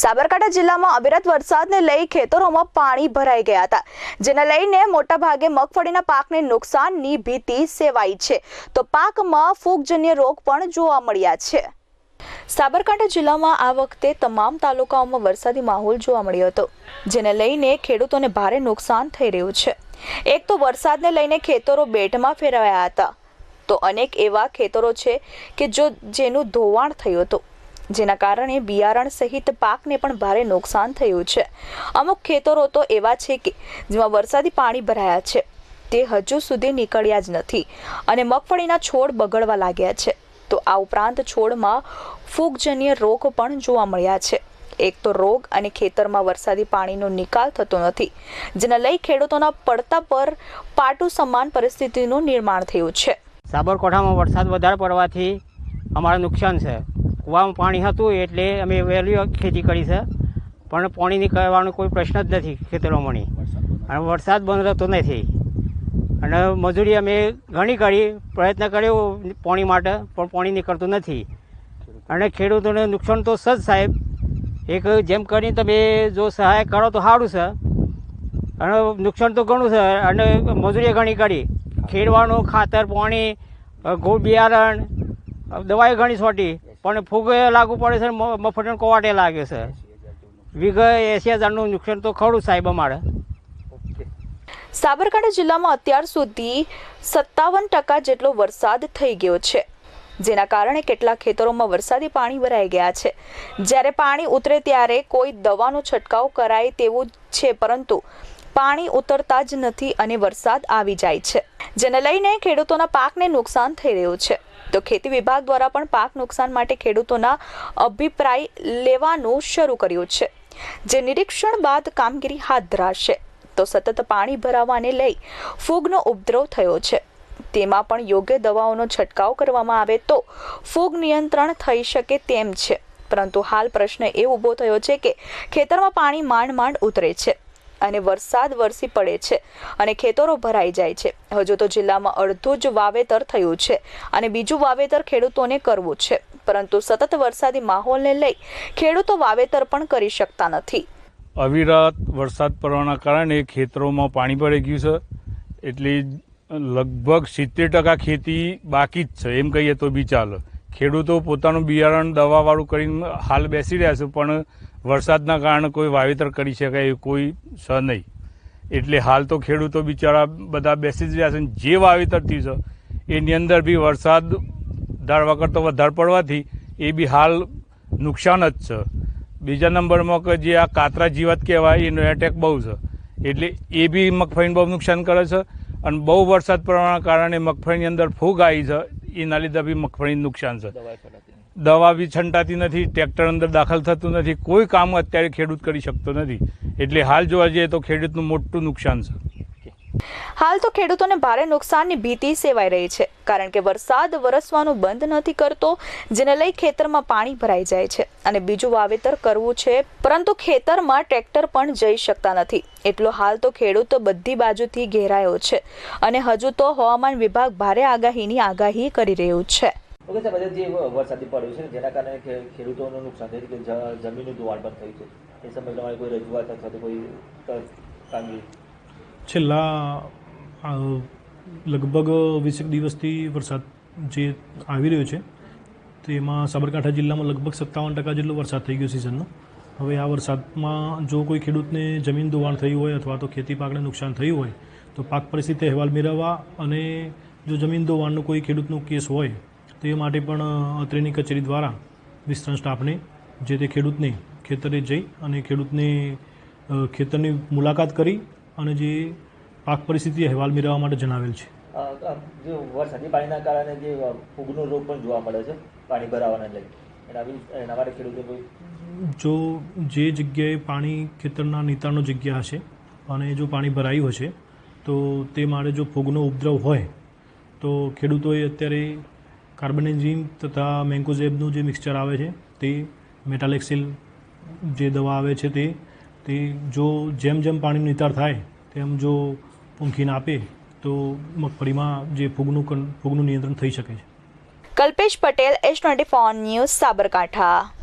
સાબરકાંઠા જિલ્લામાં અવિરત વરસાદને લઈ ખેતરોમાં પાણી ભરાઈ ગયા હતા, જેને લઈને મોટાભાગે મગફળીના પાકને નુકસાનની ભીતિ સેવાઈ છે. તો પાકમાં ફૂગજન્ય રોગ પણ જોવા મળ્યા છે. સાબરકાંઠા જિલ્લામાં આ વખતે તમામ તાલુકાઓમાં વરસાદી માહોલ જોવા મળ્યો હતો, જેને લઈને ખેડૂતોને ભારે નુકસાન થઈ રહ્યું છે. એક તો વરસાદને લઈને ખેતરો બેટમાં ફેરવાયા હતા. તો અનેક એવા ખેતરો છે કે જો જેનું ધોવાણ થયું હતું. જેના કારણે બિયારણ સહિત પાકને પણ ભારે નુકસાન થયું છે. અમુક ખેતરો તો એવા છે કે જેમાં વરસાદી પાણી ભરાયા છે. તે હજુ સુધી નીકળ્યા જ નથી અને મગફળીના છોડ બગડવા લાગ્યા છે. તો આ ઉપરાંત છોડમાં ફૂગજન્ય રોગ પણ જોવા મળ્યા છે. એક તો રોગ અને ખેતરમાં વરસાદી પાણીનો નિકાલ થતો નથી, જેને લઈ ખેડૂતોના પડતા પર પાટું સમાન પરિસ્થિતિનું નિર્માણ થયું છે. સાબરકાંઠામાં વરસાદ વધારે પડવાથી અમારે નુકસાન છે. કૂવામાં પાણી હતું એટલે અમે વહેલી ખેતી કરી છે. પણ પાણીની કરવાનો કોઈ પ્રશ્ન જ નથી ખેતરોમાંની અને વરસાદ બંધ રહેતો નથી. અને મજૂરી અમે ઘણી કરી, પ્રયત્ન કર્યો પાણી માટે, પણ પાણી નીકળતું નથી. અને ખેડૂતોને નુકસાન તો સજ સાહેબ. એક જેમ કરીને તમે જો સહાય કરો તો સારું છે. અને નુકસાન તો ઘણું છે. અને મજૂરી ઘણી કરી. ખેડવાનું ખાતર, પાણી ગોળ બિયારણ દવાઈ ઘણી છોટી. પણ ફૂગે લાગુ પડે છે મ- કોવાટે લાગે છે. વીઘે એસી હજારનું નુકસાન તો ખરું સાહેબ અમારે. સાબરકાંઠા જિલ્લામાં અત્યાર સુધી સત્તાવન ટકા જેટલો વરસાદ થઈ ગયો છે. જેના કારણે કેટલાક ખેતરોમાં વરસાદી પાણી ભરાઈ ગયા છે. જ્યારે પાણી ઉતરે ત્યારે કોઈ દવાનો છંટકાવ કરાય તેવું છે પરંતુ પાણી ઉતરતા જ નથી અને વરસાદ આવી જાય છે. જેને લઈને ખેડૂતોના પાકને નુકસાન થઈ રહ્યું છે. તો ખેતી વિભાગ દ્વારા પણ પાક નુકસાન માટે ખેડૂતોના અભિપ્રાય લેવાનું શરૂ કર્યું છે, જે નિરીક્ષણ બાદ કામગીરી હાથ ધરાશે. તો સતત પાણી ભરાવાને લઈ ફૂગનો ઉપદ્રવ થયો છે. તેમાં પણ યોગ્ય દવાઓનો છંટકાવ કરવામાં આવે તો ફૂગ નિયંત્રણ થઈ શકે તેમ છે. પરંતુ હાલ પ્રશ્ન એ ઊભો થયો છે કે ખેતરમાં પાણી માંડ માંડ ઉતરે છે. અને વરસાદ વરસી પડે છે અને ખેતરો ભરાઈ જાય છે. હજુ તો જિલ્લામાં અડધું જ વાવેતર થયું છે અને બીજું વાવેતર ખેડૂતોને કરવું છે. પરંતુ સતત વરસાદી માહોલને લઈ ખેડૂતો વાવેતર પણ કરી શકતા નથી. અવિરત વરસાદ પડવાના કારણે ખેતરોમાં પાણી ભરાઈ ગયું છે. એટલે લગભગ સિત્તેર ટકા ખેતી બાકી જ છે. એમ કહીએ તો બી ચાલે. ખેડૂતો પોતાનું બિયારણ દવાવાળું કરીને હાલ બેસી રહ્યા છે, પણ વરસાદના કારણે કોઈ વાવેતર કરી શકાય એ કોઈ સ નહીં. એટલે હાલ તો ખેડૂતો બિચારા બધા બેસી જ રહ્યા છે જે વાવેતર થયું છે, એની અંદર બી વરસાદ ધાર વખત તો વધારે પડવાથી એ બી હાલ નુકસાન જ છે. બીજા નંબરમાં કે જે આ કાતરા જીવાત કહેવાય, એનો એટેક બહુ છે. એટલે એ બી મગફળીને બહુ નુકસાન કરે છે અને બહુ વરસાદ પડવાના કારણે મગફળીની અંદર ફૂગ આવી છે, એના લીધે બી મગફળીને નુકસાન છે. દવા બી છંટાતી નથી, ટ્રેક્ટર અંદર દાખલ થતું નથી, કોઈ કામ અત્યારે ખેડૂત કરી શકતો નથી. એટલે હાલ જોવા જઈએ તો ખેડૂતનું મોટું નુકસાન છે. હાલ તો ખેડૂતોને ભારે નુકસાનની ભીતિ સેવાઈ રહી છે, કારણ કે વરસાદ વરસવાનું બંધ નથી કરતો, જેને લઈ ખેતરમાં પાણી ભરાઈ જાય છે અને બીજું વાવેતર કરવું છે, પરંતુ ખેતરમાં ટ્રેક્ટર પણ જઈ શકતા નથી. એટલો હાલ તો ખેડૂત બધી બાજુથી ઘેરાયો છે અને હજુ તો હવામાન વિભાગ ભારે આગાહીની આગાહી કરી રહ્યું છે. ઓકે સાહેબ બધા જે વરસાદી પડ્યું છે જેના કારણે ખેડૂતોનું નુકસાન થયું કે જમીનનું ધોવાણ પણ થયું છે. એ સમય તમારી કોઈ રજૂઆત અથવા તો કોઈ કામગીરી? છેલ્લા લગભગ વીસેક દિવસથી વરસાદ જે આવી રહ્યો છે, તેમાં સાબરકાંઠા જિલ્લામાં લગભગ સત્તાવન ટકા જેટલો વરસાદ થઈ ગયો સિઝનનો. હવે આ વરસાદમાં જો કોઈ ખેડૂતને જમીન ધોવાણ થયું હોય અથવા તો ખેતી પાકને નુકસાન થયું હોય, તો પાક પરિસ્થિતિ અહેવાલ મેળવવા અને જો જમીન ધોવાણનો કોઈ ખેડૂતનો કેસ હોય તો માટે પણ અત્રેની કચેરી દ્વારા વિસ્તરણ સ્ટાફને જે તે ખેડૂતને ખેતરે જઈ અને ખેડૂતને ખેતરની મુલાકાત કરી અને જે પાક પરિસ્થિતિ અહેવાલ મેળવવા માટે જણાવેલ છે. જે વરસાદી પાણીના કારણે જે ફૂગનો રોગ પણ જોવા મળે છે પાણી ભરાવાના લઈ. એના માટે ખેડૂતો કોઈ જો જે જગ્યાએ પાણી ખેતરના નીતાણો જગ્યા હશે અને જો પાણી ભરાયું હશે તો તે માટે જો ફૂગનો ઉપદ્રવ હોય તો ખેડૂતોએ અત્યારે કાર્બનેઝીમ તથા મેન્કોઝેબનું જે મિક્સચર આવે છે, તે મેટાલેક્સિલ જે દવા આવે છે તે તે જો જેમ જેમ પાણીનો નિતાર થાય, તેમ જો પૂંખીને આપે, તો મગફળીમાં જે ફૂગનું ફૂગનું નિયંત્રણ થઈ શકે છે. Kalpesh Patel, S twenty news, Sabarkantha.